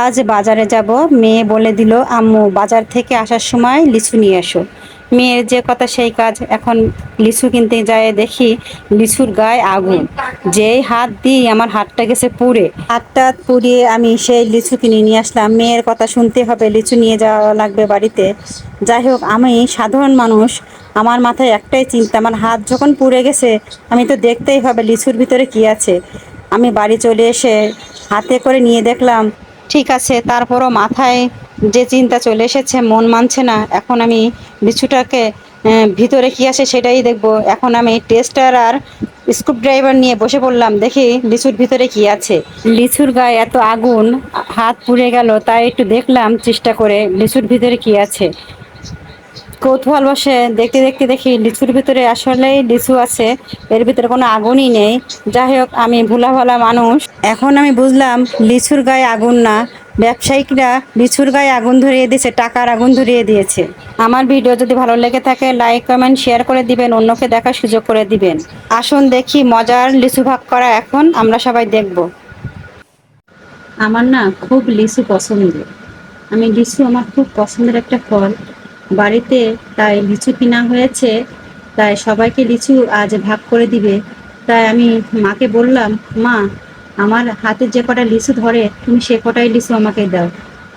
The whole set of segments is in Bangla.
আজ বাজারে যাব। মেয়ে বলে দিল, আম্মু, বাজার থেকে আসার সময় লিচু নিয়ে এসো। মেয়ের যে কথা সেই কাজ। এখন লিচু কিনতে যায় দেখি লিচুর গায়ে আগুন। যেই হাত দিই আমার হাতটা গেছে পুড়ে। হাতটা পুড়িয়ে আমি সেই লিচু কিনে নিয়ে আসলাম। মেয়ের কথা শুনতে হবে, লিচু নিয়ে যাওয়া লাগবে বাড়িতে। যাই হোক, আমি সাধারণ মানুষ। আমার মাথায় একটাই চিন্তা, আমার হাত যখন পুড়ে গেছে, আমি তো দেখতেই হবে লিচুর ভিতরে কি আছে। আমি বাড়ি চলে এসে হাতে করে নিয়ে দেখলাম ঠিক আছে, তারপরও মাথায় যে চিন্তা চলে এসেছে, মন মানছে না। এখন আমি বিছুটাকে ভিতরে কি আসে সেটাই দেখব। এখন আমি টেস্টার আর স্ক্রুপ ড্রাইভার নিয়ে বসে পড়লাম। দেখি লিচুর ভিতরে কি আছে। লিচুর গায়ে এত আগুন, হাত পুড়ে গেল, তাই একটু দেখলাম চেষ্টা করে লিচুর ভিতরে কি আছে। কৌতূহল বসে দেখতে দেখতে দেখি লিচুর ভিতরে আসলেই লিচু আছে, এর ভিতরে কোনো আগুনই নেই। যাই হোক, আমি ভোলা ভালা মানুষ। এখন আমি বুঝলাম লিচুর গায়ে আগুন না। ব্যবসায়িকরা লিচুর গায়ে আগুন ধরিয়ে দিয়েছে, টাকার আগুন ধরিয়ে দিয়েছে। আমার ভিডিও যদি ভালো লেগে থাকে, লাইক, কমেন্ট, শেয়ার করে দিবেন, অন্যকে দেখার সুযোগ করে দিবেন। আসুন দেখি মজার লিচু ভাগ করা এখন আমরা সবাই দেখব। আমার না খুব লিচু পছন্দ আমি লিচু আমার খুব পছন্দের একটা ফল। বাড়িতে তাই লিচু কিনা হয়েছে, তাই সবাইকে লিচু আজ ভাগ করে দিবে। তাই আমি মাকে বললাম, মা, আমার হাতে যে কটা লিচু ধরে, তুমি সে কটাই লিচু আমাকে দাও।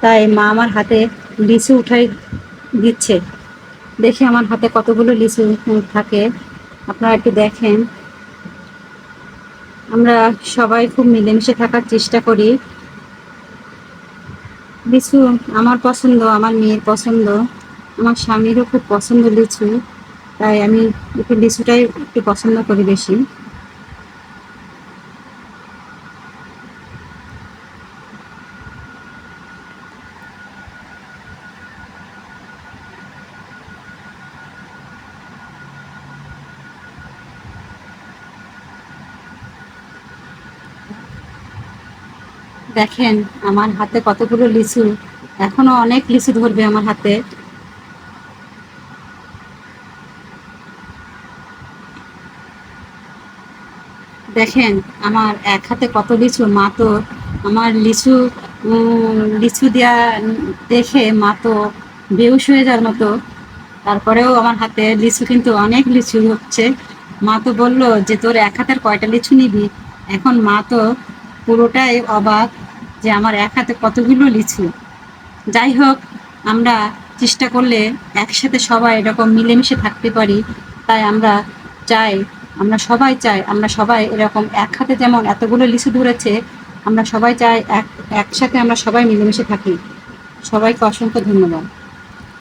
তাই মা আমার হাতে লিচু উঠাই দিচ্ছে। দেখি আমার হাতে কতগুলো লিচু থাকে। আপনারা একটু দেখেন। আমরা সবাই খুব মিলেমিশে থাকার চেষ্টা করি। লিচু আমার পছন্দ, আমার মেয়ের পছন্দ। আমার স্বামীরও খুব পছন্দ লিচু, তাই আমি একটু লিচুটাই একটু পছন্দ করি বেশি। দেখেন, আমার হাতে কতগুলো লিচু, এখনও অনেক লিচু ধরবে আমার হাতে। দেখেন, আমার এক হাতে কত লিচু? মা তো আমার লিচু লিচু দেয়া দেখে মা তো বেউস হয়ে যাওয়ার মতো। তারপরেও আমার হাতে লিচু কিন্তু অনেক লিচু হচ্ছে। মা তো বলল যে, তোর এক হাতের কয়টা লিচু নিবি? এখন মা তো পুরোটাই অবাক যে, আমার এক হাতে কতগুলো লিচু? যাই হোক, আমরা চেষ্টা করলে একসাথে সবাই এরকম মিলেমিশে থাকতে পারি। তাই আমরা চাই আমরা সবাই চাই, আমরা সবাই এরকম এক হাতে যেমন এতগুলো লিচু ধরেছে, আমরা সবাই চাই এক, একসাথে আমরা সবাই মিলেমিশে থাকি। সবাইকে অসংখ্য ধন্যবাদ।